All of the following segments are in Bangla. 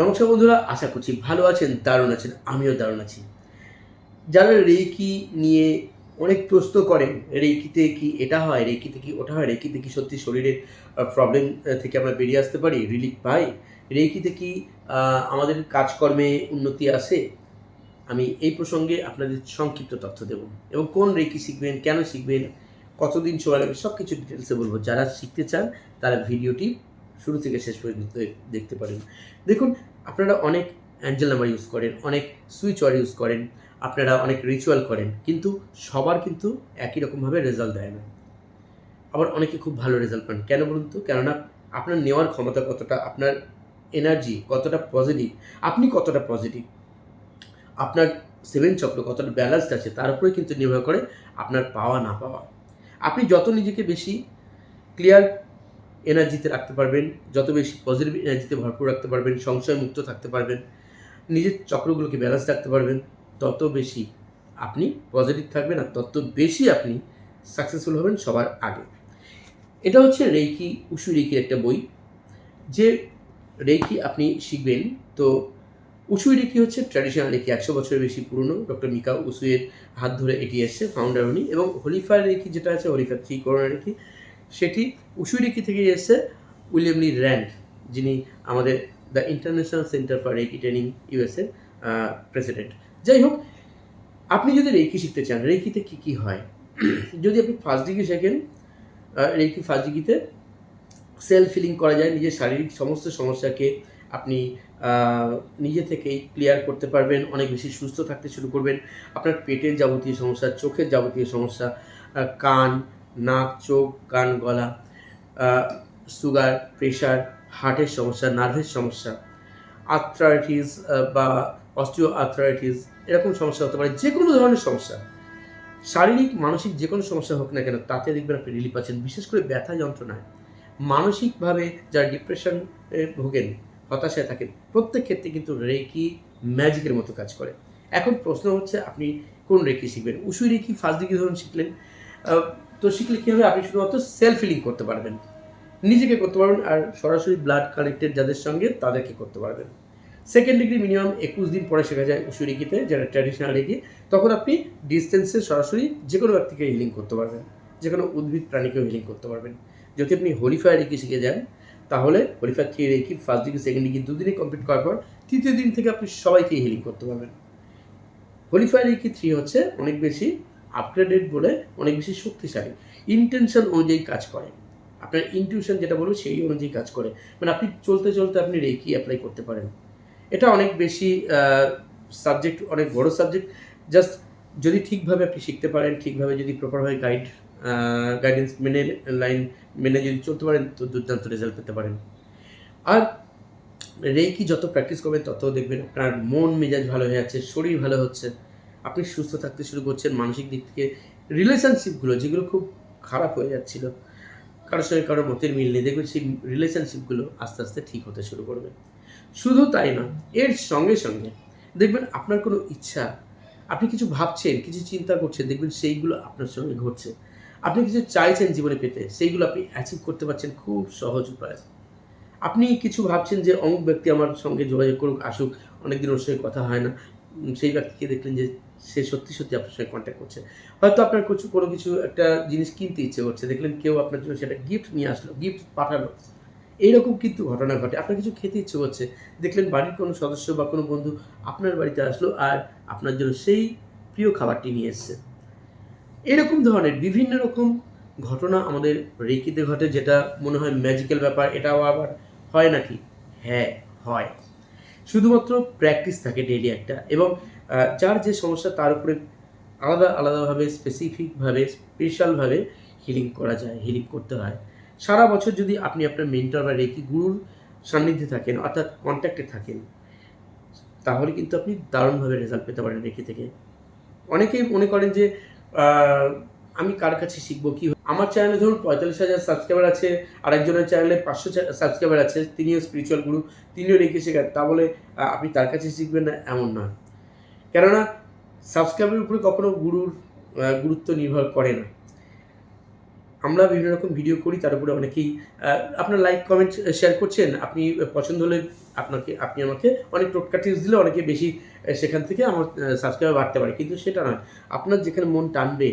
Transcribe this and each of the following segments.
নমস্কার বন্ধুরা, আশা করছি ভালো আছেন, দারুণ আছেন, আমিও দারুণ আছি। যারা রেকি নিয়ে অনেক প্রশ্ন করেন রেকিতে কি এটা হয় রেকিতে কি ওটা হয় রেকিতে কি সত্যি শরীরের প্রবলেম থেকে আমরা বেরিয়ে আসতে পারি রিলিফ পাই রেকিতে কি আমাদের কাজকর্মে উন্নতি আসে? আমি এই প্রসঙ্গে আপনাদের সংক্ষিপ্ত তথ্য দেব। এবং কোন রেকি শিখবেন, কেন শিখবেন, কতদিন সময় লাগবে সব কিছু ডিটেলসে বলব। যারা শিখতে চান, তারা ভিডিওটি শুরু থেকে শেষ পর্যন্ত দেখতে পারেন। দেখুন, আপনারা অনেক অ্যাঞ্জেল নাম্বার ইউজ করেন, অনেক সুইচ ওয়ার ইউজ করেন, আপনারা অনেক রিচুয়াল করেন, কিন্তু সবার কিন্তু একই রকমভাবে রেজাল্ট দেয় না। আবার অনেকে খুব ভালো রেজাল্ট পান। কেন বলুন তো? কেননা আপনার নেওয়ার ক্ষমতা কতটা, আপনার এনার্জি কতটা পজিটিভ আপনি কতটা পজিটিভ আপনার সেভেন চক্র কতটা ব্যালেন্সড আছে, তার উপরে কিন্তু নির্ভর করে আপনার পাওয়া না পাওয়া। আপনি যত নিজেকে বেশি ক্লিয়ার এনার্জিতে রাখতে পারবেন, যত বেশি পজিটিভ এনার্জিতে ভরপুর রাখতে পারবেন, সংশয় মুক্ত থাকতে পারবেন, নিজের চক্রগুলোকে ব্যালেন্স রাখতে পারবেন, তত বেশি আপনি পজিটিভ থাকবেন আর তত বেশি আপনি সাকসেসফুল হবেন সবার আগে। এটা হচ্ছে রেইকি, উসু রেইকির একটা বই, যে রেইকি আপনি শিখবেন, তো উসুই রেকি হচ্ছে ট্র্যাডিশনাল রেকি একশো বছরের বেশি পুরনো, ডক্টর মিকা উসুয়ের হাত ধরে এটি এসছে ফাউন্ডার উনি, এবং হলিফার রেকি যেটা আছে হলিফার থ্রি করোনা রেকি সেটি উসুই রেকি থেকে এসেছে উইলিয়াম লি র্যান্ড, যিনি আমাদের the international centre for reiki training USA president. যাই হোক, আপনি যদি রেকি শিখতে চান, রেকিতে কী কী হয়? যদি আপনি ফার্স্ট ডিগ্রি শেখেন রেকি ফার্স্ট ডিগ্রিতে সেলফ ফিলিং করা যায়, নিজের শারীরিক সমস্ত সমস্যাকে আপনি নিজে থেকেই ক্লিয়ার করতে পারবেন, অনেক বেশি সুস্থ থাকতে শুরু করবেন। আপনার পেটের যাবতীয় সমস্যা, চোখের যাবতীয় সমস্যা কান নাক, চোখ, কান, গলা সুগার, প্রেশার, হার্টের সমস্যা, নার্ভের সমস্যা, আর্থ্রাইটিস বা অস্টিও আর্থ্রাইটিস, এরকম সমস্যা হতে পারে যে কোনো ধরনের সমস্যা। শারীরিক, মানসিক যে কোনো সমস্যা হোক না কেন, তাতে দেখবেন আপনি রিলিফ পাচ্ছেন। বিশেষ করে ব্যথা যন্ত্রণায়। মানসিকভাবে যারা ডিপ্রেশন ভোগেন, হতাশায় থাকেন, প্রত্যেক ক্ষেত্রে কিন্তু রেকি ম্যাজিকের মতো কাজ করে। এখন প্রশ্ন হচ্ছে, আপনি কোন রেকি শিখবেন? উসুই রেকি, ফার্স্ট ডিগ্রি ধরুন শিখলেন। তো শিখলে কী হবে? আপনি শুধুমাত্র সেলফ ফিলিং করতে পারবেন। নিজেকে করতে পারবেন আর সরাসরি ব্লাড কানেক্টেড যাদের সঙ্গে তাদেরকে করতে পারবেন। সেকেন্ড ডিগ্রি মিনিমাম একুশ দিন পরে শেখা যায় উসু রেকিতে যেটা ট্র্যাডিশনাল রেকি তখন আপনি ডিস্টেন্সে সরাসরি যে কোনো ব্যক্তিকে হিলিং করতে পারবেন। যে কোনো উদ্ভিদ প্রাণীকেও হিলিং করতে পারবেন। যদি আপনি হোলিফায়ার রেকি শিখে যান, তাহলে holy fire three reiki first degree second degree দুদিনে কমপ্লিট করার পর তৃতীয় দিন থেকে আপনি সবাইকে হিলিং করতে পারবেন। হোলিফায়ার রেকি থ্রি হচ্ছে অনেক বেশি আপগ্রেডেড বলে অনেক বেশি শক্তিশালী। ইন্টেনশন অনুযায়ী কাজ করে। আপনার ইনটিউশন যেটা বলব সেই অনুযায়ী কাজ করে। মানে আপনি চলতে চলতে আপনি রেকি অ্যাপ্লাই করতে পারেন। এটা অনেক বেশি সাবজেক্ট অনেক বড় সাবজেক্ট জাস্ট যদি ঠিকভাবে আপনি শিখতে পারেন, ঠিকভাবে যদি প্রপারভাবে গাইড গাইডেন্স মেনে লাইন মেনে যদি চলতে পারেন, তো দুর্দান্ত রেজাল্ট পেতে পারেন। আর রেকি যত প্র্যাকটিস করবেন, তত দেখবেন আপনার মন মেজাজ ভালো হয়ে যাচ্ছে, শরীর ভালো হচ্ছে। আপনি সুস্থ থাকতে শুরু করছেন, মানসিক দিক থেকে রিলেশনশিপগুলো যেগুলো খুব খারাপ হয়ে যাচ্ছিল, কারোর সঙ্গে কারোর মতের মিল নেই, দেখবেন সেই রিলেশনশিপগুলো আস্তে আস্তে ঠিক হতে শুরু করবে। শুধু তাই না, এর সঙ্গে সঙ্গে দেখবেন আপনার কোনো ইচ্ছা, আপনি কিছু ভাবছেন, কিছু চিন্তা করছেন, দেখবেন সেইগুলো আপনার সঙ্গে ঘটছে। আপনি কিছু চাইছেন জীবনে পেতে, সেইগুলো আপনি অ্যাচিভ করতে পারছেন খুব সহজ উপায়। আপনি কিছু ভাবছেন যে অমুক ব্যক্তি আমার সঙ্গে যোগাযোগ করুক, আসুক, অনেকদিন ওর সঙ্গে কথা হয় না সেই ব্যক্তিকে দেখলেন যে সে সত্যি সত্যি আপনার সঙ্গে কন্ট্যাক্ট করছে। হয়তো আপনার কিছু কোনো কিছু একটা জিনিস কিনতে ইচ্ছে করছে। দেখলেন কেউ আপনার জন্য সেটা গিফট নিয়ে আসলো গিফট পাঠালো। এইরকম কিন্তু ঘটনা ঘটে। আপনার কিছু খেতে ইচ্ছে করছে। দেখলেন বাড়ির কোনো সদস্য বা কোনো বন্ধু আপনার বাড়িতে আসলো আর আপনার জন্য সেই প্রিয় খাবারটি নিয়ে এসছে। এরকম ধরনের বিভিন্ন রকম ঘটনা আমাদের রেকিতে ঘটে, যেটা মনে হয় ম্যাজিক্যাল ব্যাপার। এটাও আবার হয় নাকি? হ্যাঁ হয়। শুধুমাত্র প্র্যাকটিস থাকে ডেইলি একটা এবং যার যে সমস্যা তার উপরে আলাদা আলাদাভাবে স্পেসিফিকভাবে স্পেশালভাবে হিলিং করা যায় হিলিং করতে হয়। সারা বছর যদি আপনি আপনার মেন্টর বা রেকি গুরুর সান্নিধ্যে থাকেন, অর্থাৎ কন্ট্যাক্টে থাকেন, তাহলে কিন্তু আপনি দারুণভাবে রেজাল্ট পেতে পারেন রেকি থেকে। অনেকেই মনে করেন যে আমি কার কাছে শিখব কি আমার চ্যানেলে ধরুন পঁয়তাল্লিশ হাজার সাবস্ক্রাইবার আছে, আরেকজনের চ্যানেলে পাঁচশো সাবস্ক্রাইবার আছে, তিনিও স্পিরিচুয়াল গুরু তিনিও রেখে শেখান। তা বলে আপনি তার কাছে শিখবেন না, এমন নয়। কেননা সাবস্ক্রাইবের উপরে কখনো গুরুর গুরুত্ব নির্ভর করে না। আমরা বিভিন্ন রকম ভিডিও করি, তার উপরে অনেকেই আপনার লাইক কমেন্ট শেয়ার করছেন, আপনি পছন্দ হলে আপনাকে, আপনি আমাকে অনেক টোটকা টিপস দিলে অনেকে বেশি সেখান থেকে আমার সাবস্ক্রাইবার বাড়তে পারে। কিন্তু সেটা নয়। আপনার যেখানে মন টানবে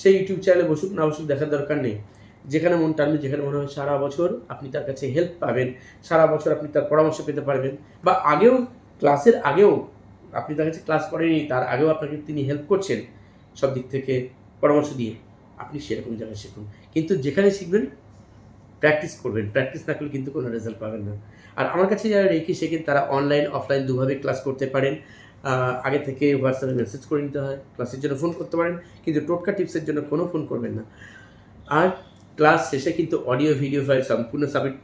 সেই ইউটিউব চ্যানেলে বসুক, না বসুক, দেখার দরকার নেই। যেখানে মন টানবে, যেখানে মনে হয় সারা বছর আপনি তার কাছে হেল্প পাবেন, সারা বছর আপনি তার পরামর্শ পেতে পারবেন। বা আগেও, ক্লাসের আগেও আপনি তার কাছে ক্লাস করেনি তার আগেও আপনাকে তিনি হেল্প করছেন, সব দিক থেকে পরামর্শ দিয়ে আপনি সেরকম জায়গায় শিখুন। কিন্তু যেখানে শিখবেন প্র্যাকটিস করবেন। প্র্যাকটিস না করলে কিন্তু কোনো রেজাল্ট পাবেন না। আর আমার কাছে যারা রেখে শেখেন, তারা অনলাইন অফলাইন দুভাবে ক্লাস করতে পারেন। আগে থেকে হোয়াটসঅ্যাপে মেসেজ করে নিতে হয়। ক্লাসের জন্য ফোন করতে পারেন, কিন্তু টোটকা টিপসের জন্য কোনো ফোন করবেন না। আর ক্লাস শেষে কিন্তু অডিও ভিডিও ফাইল সম্পূর্ণ সাবমিট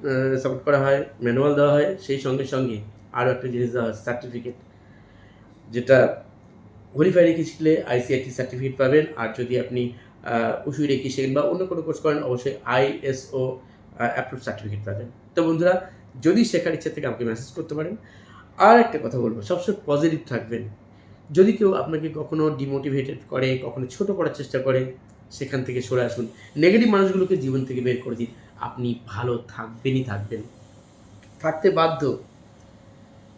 সাবমিট করা হয় ম্যানুয়াল দেওয়া হয়। সেই সঙ্গে সঙ্গে আরও একটা জিনিস দেওয়া হয় সার্টিফিকেট যেটা ভেরিফাই রেখে শিখলে আইসিআইটি সার্টিফিকেট পাবেন। আর যদি আপনি উসুই রেখে শেখেন বা অন্য কোনো কোর্স করেন, অবশ্যই আইএসও অ্যাপ্রুভ সার্টিফিকেট পাবেন। তো বন্ধুরা, যদি শেখার ইচ্ছা থেকে আমাকে মেসেজ করতে পারেন। আর একটা কথা বলব, সবসময় পজিটিভ থাকবেন। যদি কেউ আপনাকে কখনো ডিমোটিভেটেড করে, কখনো ছোট করার চেষ্টা করে, সেখান থেকে সরে আসুন। নেগেটিভ মানুষগুলোকে জীবন থেকে বের করে দিন। আপনি ভালো থাকবেনই থাকবেন। থাকতে বাধ্য।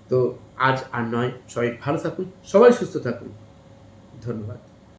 তো আজ আর নয়, সবাই ভালো থাকুন, সবাই সুস্থ থাকুন। ধন্যবাদ।